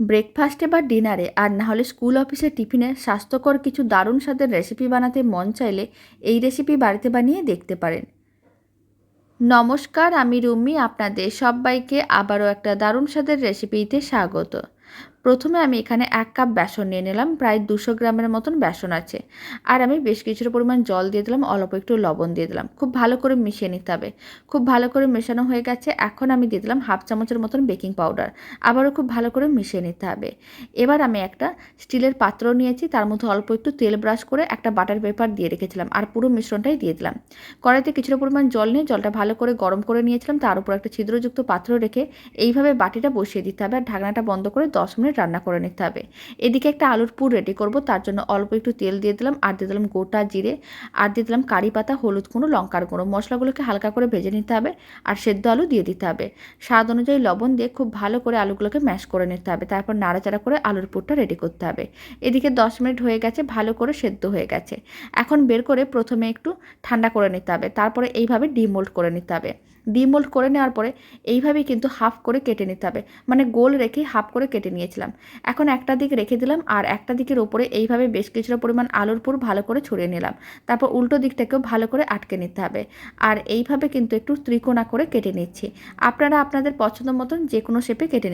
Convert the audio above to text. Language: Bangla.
ব্রেকফাস্টে বা ডিনারে, আর না হলে স্কুল অফিসে টিফিনে স্বাস্থ্যকর কিছু দারুণ স্বাদের রেসিপি বানাতে মন চাইলে এই রেসিপি বাড়িতে বানিয়ে দেখতে পারেন। নমস্কার, আমি রুমি, আপনাদের সবাইকে আবারও একটা দারুণ স্বাদের রেসিপিতে স্বাগত। প্রথমে আমি এখানে এক কাপ বেসন নিয়ে নিলাম, প্রায় দুশো গ্রামের মতন বেসন আছে। আর আমি বেশ কিছুটা পরিমাণ জল দিয়ে দিলাম, অল্প একটু লবণ দিয়ে দিলাম। খুব ভালো করে মিশিয়ে নিতে হবে। খুব ভালো করে মেশানো হয়ে গেছে, এখন আমি দিয়ে দিলাম হাফ চামচের মতন বেকিং পাউডার। আবারও খুব ভালো করে মিশিয়ে নিতে হবে। এবার আমি একটা স্টিলের পাত্র নিয়েছি, তার মধ্যে অল্প একটু তেল ব্রাশ করে একটা বাটার পেপার দিয়ে রেখেছিলাম আর পুরো মিশ্রণটাই দিয়ে দিলাম। কড়াইতে কিছুটা পরিমাণ জল নিয়ে জলটা ভালো করে গরম করে নিয়েছিলাম, তার উপর একটা ছিদ্রযুক্ত পাত্র রেখে এইভাবে বাটিটা বসিয়ে দিতে হবে আর ঢাকনাটা বন্ধ করে দশ মিনিট রান্না করে নিতে হবে। এদিকে একটা আলুর পুর রেডি করব, তার জন্য অল্প একটু তেল দিয়ে দিলাম, আর দিয়ে দিলাম গোটা জিরে, আর দিয়ে দিলাম কারি পাতা, হলুদ গুঁড়ো, লঙ্কার গুঁড়ো। মশলাগুলোকে হালকা করে ভেজে নিতে হবে, আর সেদ্ধ আলু দিয়ে দিতে হবে। স্বাদ অনুযায়ী লবণ দিয়ে খুব ভালো করে আলুগুলোকে ম্যাশ করে নিতে হবে, তারপর নাড়াচাড়া করে আলুর পুরটা রেডি করতে হবে। এদিকে দশ মিনিট হয়ে গেছে, ভালো করে সেদ্ধ হয়ে গেছে। এখন বের করে প্রথমে একটু ঠান্ডা করে নিতে হবে, তারপরে এইভাবে ডিমোল্ড করে নিতে হবে। ডিমোল্ড করে নেওয়ার পরে এইভাবেই কিন্তু হাফ করে কেটে নিতে হবে মানে গোল রেখে হাফ করে কেটে নিয়েছিলাম। এখন একটা দিক রেখে দিলাম আর একটা দিকের ওপরে এইভাবে বেশ কিছুটা পরিমাণ আলুর পুর ভালো করে ছড়িয়ে নিলাম। তারপর উল্টো দিকটাকেও ভালো করে আটকে নিতে হবে। আর এইভাবে কিন্তু একটু ত্রিকোণা করে কেটে নিচ্ছি। আপনারা আপনাদের পছন্দ মতন যে কোনো শেপে কেটে